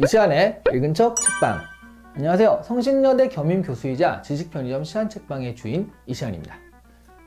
이 시간에 읽은 척 책방. 안녕하세요. 성신여대 겸임 교수이자 지식편의점 시한책방의 주인 이시안입니다.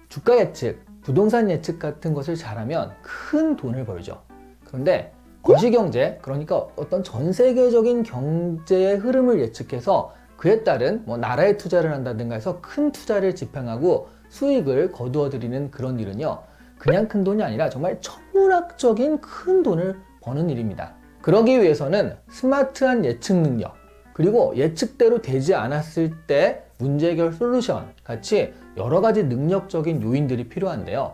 주가 예측, 부동산 예측 같은 것을 잘하면 큰 돈을 벌죠. 그런데 거시경제, 그러니까 어떤 전 세계적인 경제의 흐름을 예측해서 그에 따른 뭐 나라에 투자를 한다든가 해서 큰 투자를 집행하고 수익을 거두어 들이는 그런 일은요. 그냥 큰 돈이 아니라 정말 천문학적인 큰 돈을 버는 일입니다. 그러기 위해서는 스마트한 예측 능력, 그리고 예측대로 되지 않았을 때 문제 해결 솔루션 같이 여러 가지 능력적인 요인들이 필요한데요.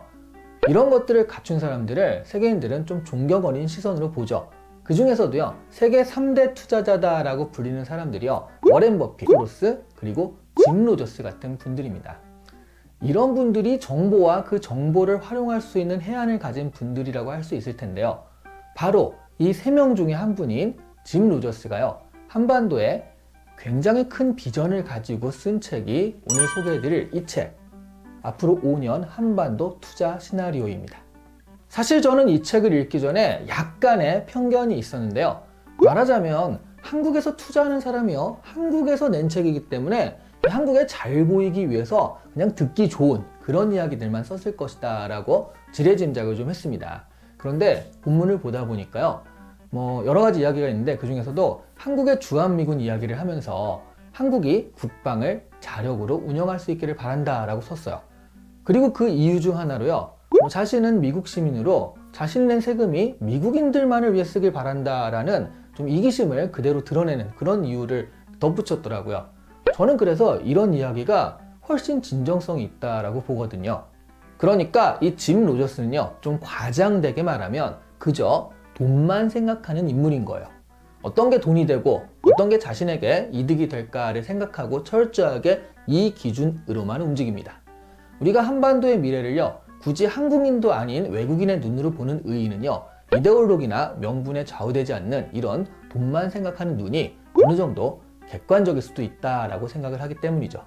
이런 것들을 갖춘 사람들을 세계인들은 좀 존경 어린 시선으로 보죠. 그 중에서도요, 세계 3대 투자자다라고 불리는 사람들이요, 워렌 버핏, 소로스, 그리고 짐 로저스 같은 분들입니다. 이런 분들이 정보와 그 정보를 활용할 수 있는 해안을 가진 분들이라고 할 수 있을 텐데요. 바로 이 세 명 중에 한 분인 짐 로저스가요, 한반도에 굉장히 큰 비전을 가지고 쓴 책이 오늘 소개해드릴 이 책, 앞으로 5년 한반도 투자 시나리오입니다. 사실 저는 이 책을 읽기 전에 약간의 편견이 있었는데요. 말하자면 한국에서 투자하는 사람이요. 한국에서 낸 책이기 때문에 한국에 잘 보이기 위해서 그냥 듣기 좋은 그런 이야기들만 썼을 것이다 라고 지레짐작을 좀 했습니다. 그런데 본문을 보다 보니까요. 뭐 여러 가지 이야기가 있는데 그 중에서도 한국의 주한미군 이야기를 하면서 한국이 국방을 자력으로 운영할 수 있기를 바란다라고 썼어요. 그리고 그 이유 중 하나로요. 뭐 자신은 미국 시민으로 자신 낸 세금이 미국인들만을 위해 쓰길 바란다라는 좀 이기심을 그대로 드러내는 그런 이유를 덧붙였더라고요. 저는 그래서 이런 이야기가 훨씬 진정성이 있다라고 보거든요. 그러니까 이 짐 로저스는요, 좀 과장되게 말하면 그저 돈만 생각하는 인물인 거예요. 어떤 게 돈이 되고 어떤 게 자신에게 이득이 될까를 생각하고 철저하게 이 기준으로만 움직입니다. 우리가 한반도의 미래를요, 굳이 한국인도 아닌 외국인의 눈으로 보는 의의는요, 이데올로기나 명분에 좌우되지 않는 이런 돈만 생각하는 눈이 어느 정도 객관적일 수도 있다라고 생각을 하기 때문이죠.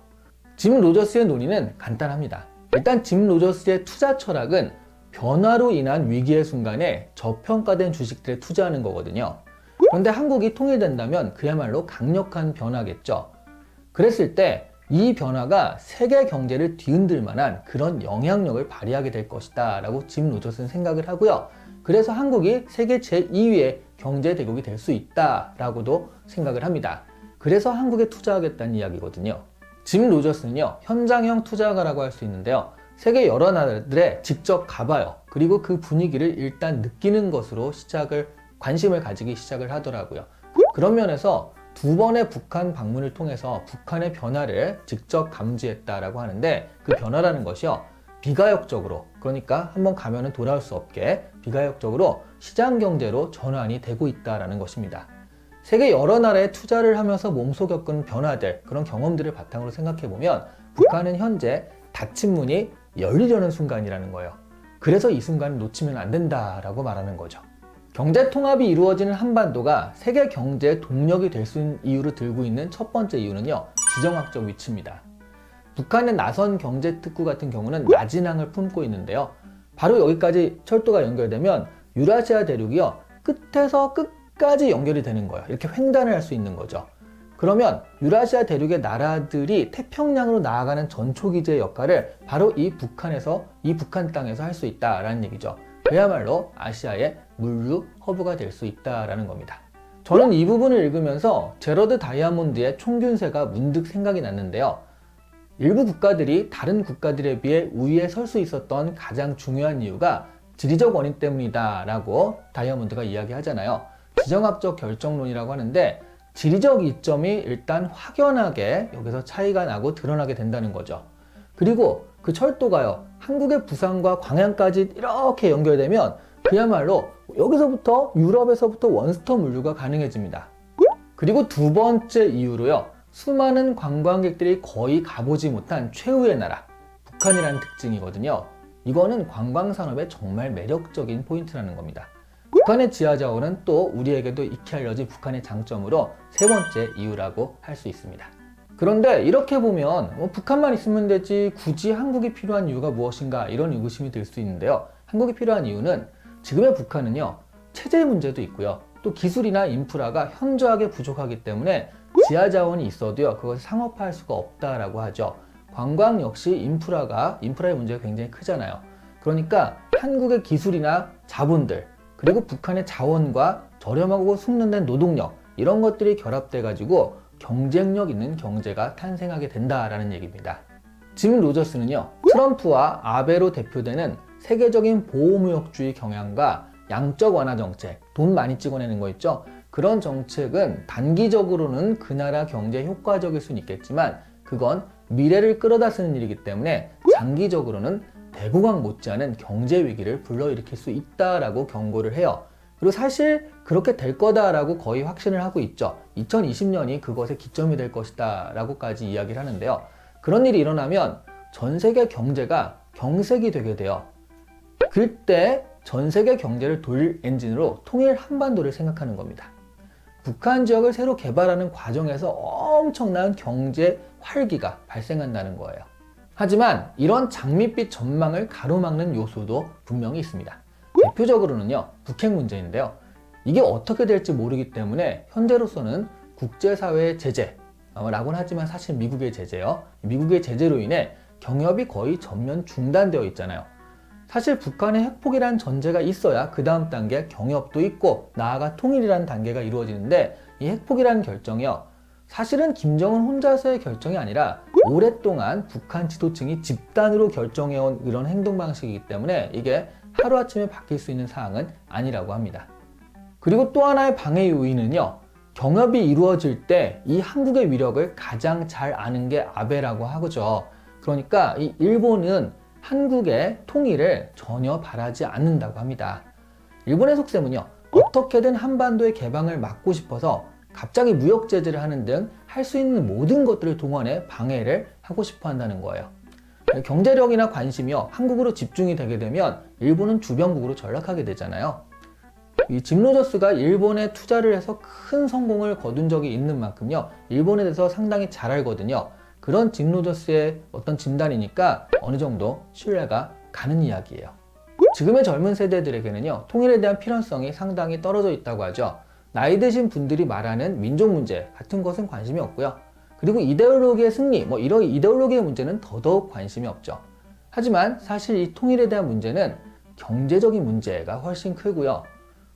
짐 로저스의 논의는 간단합니다. 일단 짐 로저스의 투자 철학은 변화로 인한 위기의 순간에 저평가된 주식들에 투자하는 거거든요. 그런데 한국이 통일된다면 그야말로 강력한 변화겠죠. 그랬을 때 이 변화가 세계 경제를 뒤흔들 만한 그런 영향력을 발휘하게 될 것이다 라고 짐 로저스는 생각을 하고요. 그래서 한국이 세계 제2위의 경제 대국이 될 수 있다 라고도 생각을 합니다. 그래서 한국에 투자하겠다는 이야기거든요. 짐 로저스는요, 현장형 투자가라고 할 수 있는데요. 세계 여러 나라들에 직접 가봐요. 그리고 그 분위기를 일단 느끼는 것으로 시작을, 관심을 가지기 시작을 하더라고요. 그런 면에서 두 번의 북한 방문을 통해서 북한의 변화를 직접 감지했다라고 하는데 그 변화라는 것이요. 비가역적으로, 그러니까 한번 가면은 돌아올 수 없게 비가역적으로 시장 경제로 전환이 되고 있다라는 것입니다. 세계 여러 나라에 투자를 하면서 몸소 겪은 변화들, 그런 경험들을 바탕으로 생각해 보면 북한은 현재 닫힌 문이 열리려는 순간이라는 거예요. 그래서 이 순간을 놓치면 안 된다라고 말하는 거죠. 경제 통합이 이루어지는 한반도가 세계 경제의 동력이 될 수 있는 이유로 들고 있는 첫 번째 이유는요, 지정학적 위치입니다. 북한의 나선 경제 특구 같은 경우는 나진항을 품고 있는데요. 바로 여기까지 철도가 연결되면 유라시아 대륙이요, 끝에서 끝 까지 연결이 되는 거예요. 이렇게 횡단을 할 수 있는 거죠. 그러면 유라시아 대륙의 나라들이 태평양으로 나아가는 전초기지의 역할을 바로 이 북한에서, 이 북한 땅에서 할 수 있다라는 얘기죠. 그야말로 아시아의 물류 허브가 될 수 있다라는 겁니다. 저는 이 부분을 읽으면서 제러드 다이아몬드의 총균세가 문득 생각이 났는데요. 일부 국가들이 다른 국가들에 비해 우위에 설 수 있었던 가장 중요한 이유가 지리적 원인 때문이다라고 다이아몬드가 이야기하잖아요. 지정학적 결정론이라고 하는데 지리적 이점이 일단 확연하게 여기서 차이가 나고 드러나게 된다는 거죠. 그리고 그 철도가요, 한국의 부산과 광양까지 이렇게 연결되면 그야말로 여기서부터 유럽에서부터 원스톱 물류가 가능해집니다. 그리고 두 번째 이유로요, 수많은 관광객들이 거의 가보지 못한 최후의 나라, 북한이라는 특징이거든요. 이거는 관광산업의 정말 매력적인 포인트라는 겁니다. 북한의 지하자원은 또 우리에게도 익히 알려진 북한의 장점으로 세 번째 이유라고 할 수 있습니다. 그런데 이렇게 보면 뭐 북한만 있으면 되지 굳이 한국이 필요한 이유가 무엇인가 이런 의구심이 들 수 있는데요. 한국이 필요한 이유는 지금의 북한은요 체제 문제도 있고요 또 기술이나 인프라가 현저하게 부족하기 때문에 지하 자원이 있어도요 그것을 상업화할 수가 없다라고 하죠. 관광 역시 인프라가 인프라의 문제가 굉장히 크잖아요. 그러니까 한국의 기술이나 자본들 그리고 북한의 자원과 저렴하고 숙련된 노동력 이런 것들이 결합돼 가지고 경쟁력 있는 경제가 탄생하게 된다라는 얘기입니다. 짐 로저스는요 트럼프와 아베로 대표되는 세계적인 보호무역주의 경향과 양적 완화 정책 돈 많이 찍어내는 거 있죠 그런 정책은 단기적으로는 그 나라 경제에 효과적일 수는 있겠지만 그건 미래를 끌어다 쓰는 일이기 때문에 장기적으로는 대공황 못지않은 경제 위기를 불러일으킬 수 있다라고 경고를 해요. 그리고 사실 그렇게 될 거다라고 거의 확신을 하고 있죠. 2020년이 그것의 기점이 될 것이다라고까지 이야기를 하는데요. 그런 일이 일어나면 전 세계 경제가 경색이 되게 돼요. 그때 전 세계 경제를 돌릴 엔진으로 통일 한반도를 생각하는 겁니다. 북한 지역을 새로 개발하는 과정에서 엄청난 경제 활기가 발생한다는 거예요. 하지만 이런 장밋빛 전망을 가로막는 요소도 분명히 있습니다. 대표적으로는요, 북핵 문제인데요. 이게 어떻게 될지 모르기 때문에 현재로서는 국제사회의 제재, 어, 라고는 하지만 사실 미국의 제재요. 미국의 제재로 인해 경협이 거의 전면 중단되어 있잖아요. 사실 북한의 핵폭이란 전제가 있어야 그 다음 단계 경협도 있고 나아가 통일이라는 단계가 이루어지는데 이 핵폭이라는 결정이요. 사실은 김정은 혼자서의 결정이 아니라 오랫동안 북한 지도층이 집단으로 결정해온 이런 행동 방식이기 때문에 이게 하루아침에 바뀔 수 있는 사항은 아니라고 합니다. 그리고 또 하나의 방해 요인은요. 경협이 이루어질 때 이 한국의 위력을 가장 잘 아는 게 아베라고 하죠. 그러니까 이 일본은 한국의 통일을 전혀 바라지 않는다고 합니다. 일본의 속셈은요, 어떻게든 한반도의 개방을 막고 싶어서 갑자기 무역 제재를 하는 등 할 수 있는 모든 것들을 동원해 방해를 하고 싶어 한다는 거예요. 경제력이나 관심이요, 한국으로 집중이 되게 되면 일본은 주변국으로 전락하게 되잖아요. 이 짐 로저스가 일본에 투자를 해서 큰 성공을 거둔 적이 있는 만큼요, 일본에 대해서 상당히 잘 알거든요. 그런 짐 로저스의 어떤 진단이니까 어느 정도 신뢰가 가는 이야기예요. 지금의 젊은 세대들에게는요, 통일에 대한 필연성이 상당히 떨어져 있다고 하죠. 나이 드신 분들이 말하는 민족 문제 같은 것은 관심이 없고요. 그리고 이데올로기의 승리, 뭐 이런 이데올로기의 문제는 더더욱 관심이 없죠. 하지만 사실 이 통일에 대한 문제는 경제적인 문제가 훨씬 크고요.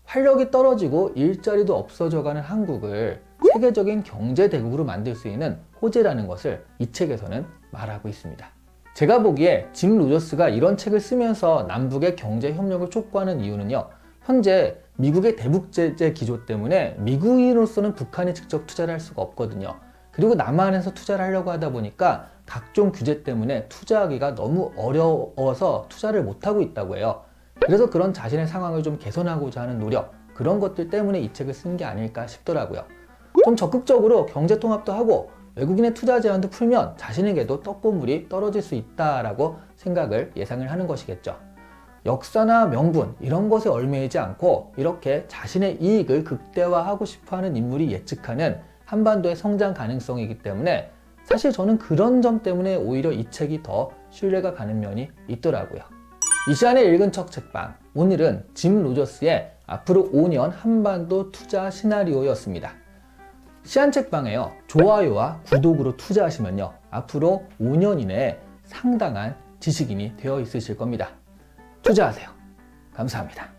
활력이 떨어지고 일자리도 없어져가는 한국을 세계적인 경제 대국으로 만들 수 있는 호재라는 것을 이 책에서는 말하고 있습니다. 제가 보기에 짐 로저스가 이런 책을 쓰면서 남북의 경제 협력을 촉구하는 이유는요. 현재 미국의 대북 제재 기조 때문에 미국인으로서는 북한에 직접 투자를 할 수가 없거든요. 그리고 남한에서 투자를 하려고 하다 보니까 각종 규제 때문에 투자하기가 너무 어려워서 투자를 못하고 있다고 해요. 그래서 그런 자신의 상황을 좀 개선하고자 하는 노력, 그런 것들 때문에 이 책을 쓴 게 아닐까 싶더라고요. 좀 적극적으로 경제 통합도 하고 외국인의 투자 제한도 풀면 자신에게도 떡고물이 떨어질 수 있다라고 생각을 예상을 하는 것이겠죠. 역사나 명분 이런 것에 얽매이지 않고 이렇게 자신의 이익을 극대화하고 싶어하는 인물이 예측하는 한반도의 성장 가능성이기 때문에 사실 저는 그런 점 때문에 오히려 이 책이 더 신뢰가 가는 면이 있더라고요. 이 시간에 읽은 척 책방 오늘은 짐 로저스의 앞으로 5년 한반도 투자 시나리오였습니다. 시안 책방에요 좋아요와 구독으로 투자하시면요 앞으로 5년 이내에 상당한 지식인이 되어 있으실 겁니다. 투자하세요. 감사합니다.